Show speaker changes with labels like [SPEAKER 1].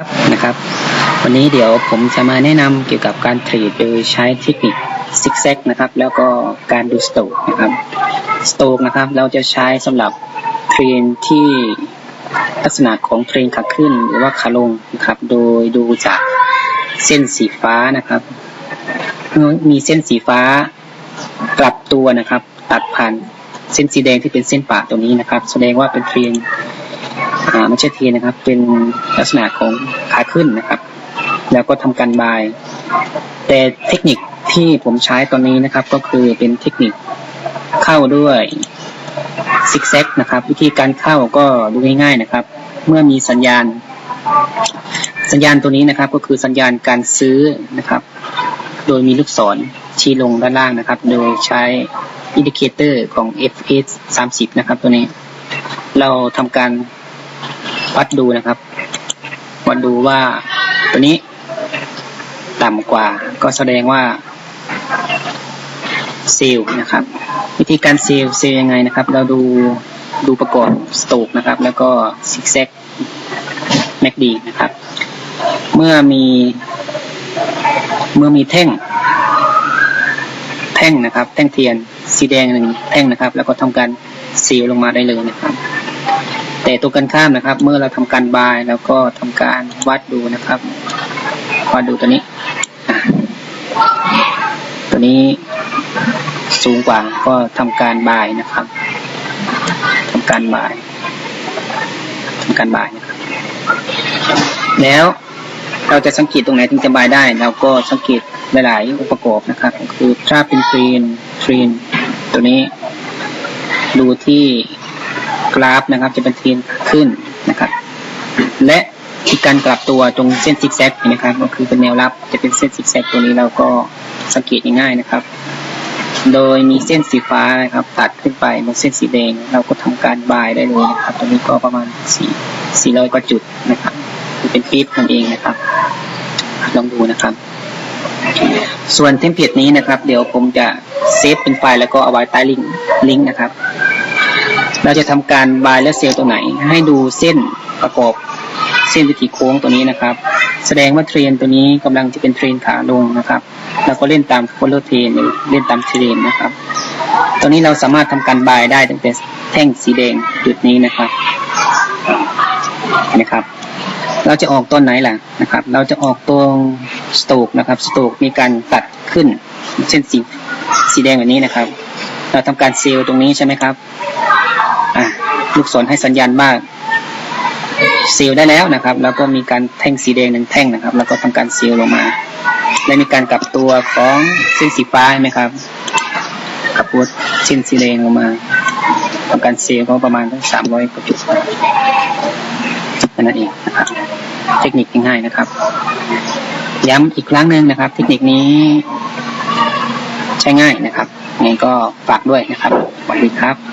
[SPEAKER 1] ครับนะครับ วันนี้เดี๋ยวผมจะมาแนะนำเกี่ยวกับการเทรดโดยใช้เทคนิคซิกแซกนะครับ แล้วก็การดูสโตกนะครับสโตกนะครับ เราจะใช้สำหรับเทรนที่ลักษณะของเทรนขาขึ้นหรือว่าขาลงนะครับ โดยดูจากเส้นสีฟ้านะครับ มีเส้นสีฟ้ากลับตัวนะครับ ตัดผ่านเส้นสีแดงที่เป็นเส้นป่าตัวนี้นะครับ แสดงว่าเป็นเทรนาไม่ใช่ทีนะครับ เป็นลักษณะของขาขึ้นนะครับ แล้วก็ทำการบาย แต่เทคนิคที่ผมใช้ตอนนี้นะครับ ก็คือเป็นเทคนิคเข้าด้วยซิกแซกนะครับ วิธีการเข้าก็ดูง่ายๆนะครับ เมื่อมีสัญญาณ สัญญาณตัวนี้นะครับ ก็คือสัญญาณการซื้อนะครับ โดยมีลูกศรชี้ลงด้านล่างนะครับ โดยใช้อินดิเคเตอร์ของ FS 30 นะครับตัวนี้ เราทำการ วัดดูนะครับ วัดดูว่าตัวนี้ต่ำกว่า ก็แสดงว่าเซลล์นะครับ วิธีการเซลล์เซลล์ยังไงนะครับ เราดูดูประกอบสโตกนะครับ แล้วก็ซิกแซกแมกดีนะครับ เมื่อมี เมื่อมีแท่ง แท่งนะครับ แท่งเทียนสีแดงหนึ่งแท่งนะครับ แล้วก็ทำการเซลล์ลงมาได้เลยนะครับ แต่ตัวกันข้ามนะครับ เมื่อเราทำการบายแล้วก็ทำการวัดดูนะครับวัดดูตัวนี้ ตัวนี้สูงกว่าก็ทำการบายนะครับทำการบายทำการบายนะครับแล้วเราจะสังเกตตรงไหนถึงจะบายได้ เราก็สังเกตหลาย ๆองค์ประกอบนะครับ คือถ้าเป็นทรีนทรีนตัวนี้ ดูที่ กราฟนะครับ จะเป็นเทรนขึ้นนะครับ และที่การกลับตัวตรงเส้นซิกแซกนะครับ ก็คือเป็นแนวรับจะเป็นเส้นซิกแซกตัวนี้เราก็สังเกตง่ายๆนะครับ โดยมีเส้นสีฟ้านะครับ ตัดขึ้นไปบนเส้นสีแดง เราก็ทำการบายได้เลยนะครับ ตรงนี้ก็ประมาณสี่สี่ร้อยกว่าจุดนะครับเป็นฟีดนั่นเองนะครับ ลองดูนะครับ ส่วนเทมเพลตนี้นะครับ เดี๋ยวผมจะเซฟเป็นไฟล์แล้วก็เอาไว้ใต้ลิงก์ลิงก์นะครับ เราจะทำการบายและเซลล์ตัวไหน ให้ดูเส้นประกอบเส้นวิถีโค้งตัวนี้นะครับ แสดงว่าเทรนตัวนี้กำลังจะเป็นเทรนขาลงนะครับเราก็เล่นตามโคโลเทรนหรือเล่นตามเทรนนะครับ ตัวนี้เราสามารถทำการบายได้ตั้งแต่แท่งสีแดงจุดนี้นะครับนะครับ เราจะออกต้นไหนล่ะนะครับ เราจะออกตรงสโตกนะครับสโตกมีการตัดขึ้นเส้นสีสีแดงแบบนี้นะครับ เราทำการเซลล์ตรงนี้ใช่ไหมครับ อะลูกศรให้สัญญาณว่าเซลล์ได้แล้วนะครับ แล้วก็มีการแท่งสีแดงหนึ่งแท่งนะครับ แล้วก็ทำการเซลล์ลงมา และมีการกลับตัวของเส้นสีฟ้าใช่ไหมครับกลับตัวเส้นสีแดงลงมาทำการเซลล์ก็ประมาณทั้งสามร้อยกว่าจุดนั่นเองนะครับ เทคนิคง่ายๆนะครับ ย้ำอีกครั้งหนึ่งนะครับ เทคนิคนี้ใช้ง่ายนะครับยังไงก็ฝากด้วยนะครับสวัสดีครับ